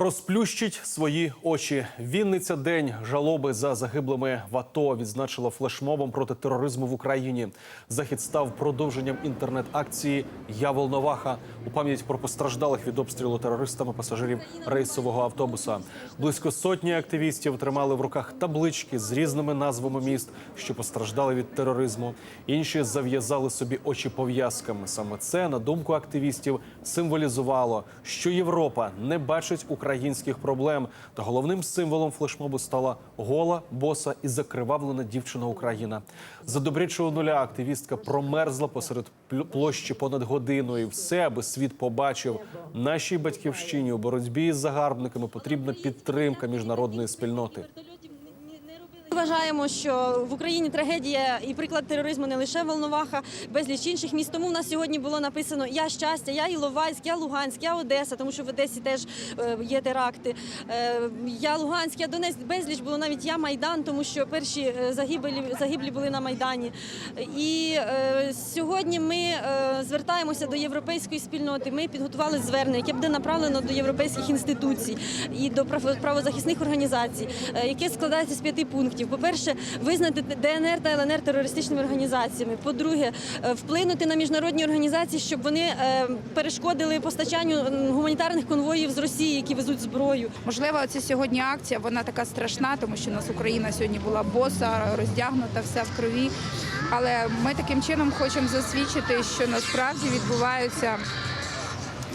Розплющить свої очі. Вінниця день жалоби за загиблими в АТО відзначила флешмобом проти тероризму в Україні. Захід став продовженням інтернет-акції Я Волноваха у пам'ять про постраждалих від обстрілу терористами пасажирів рейсового автобуса. Близько сотні активістів тримали в руках таблички з різними назвами міст, що постраждали від тероризму. Інші зав'язали собі очі пов'язками. Саме це, на думку активістів, символізувало, що Європа не бачить українських проблем. Та головним символом флешмобу стала гола, боса і закривавлена дівчина Україна. За добрячого нуля активістка промерзла посеред площі понад годиною. Все, аби світ побачив. Нашій батьківщині у боротьбі із загарбниками потрібна підтримка міжнародної спільноти. Вважаємо, що в Україні трагедія і приклад тероризму не лише Волноваха, безліч інших міст. Тому в нас сьогодні було написано Я щастя, я Іловайськ, я Луганськ, я Одеса, тому що в Одесі теж е, є теракти. Е, Я Луганськ, я Донецьк, безліч було навіть я Майдан, тому що перші е, загиблі, були на Майдані. І сьогодні ми звертаємося до європейської спільноти. Ми підготували звернення, яке буде направлено до європейських інституцій і до право- правозахисних організацій, яке складається з п'яти пунктів. По-перше, визнати ДНР та ЛНР терористичними організаціями. По-друге, е, вплинути на міжнародні організації, щоб вони е, перешкодили постачанню гуманітарних конвоїв з Росії, які везуть зброю. Можливо, це сьогодні акція, вона така страшна, тому що у нас Україна сьогодні була боса, роздягнута, вся в крові. Але ми таким чином хочемо засвідчити, що насправді відбуваються,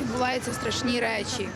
відбуваються страшні речі.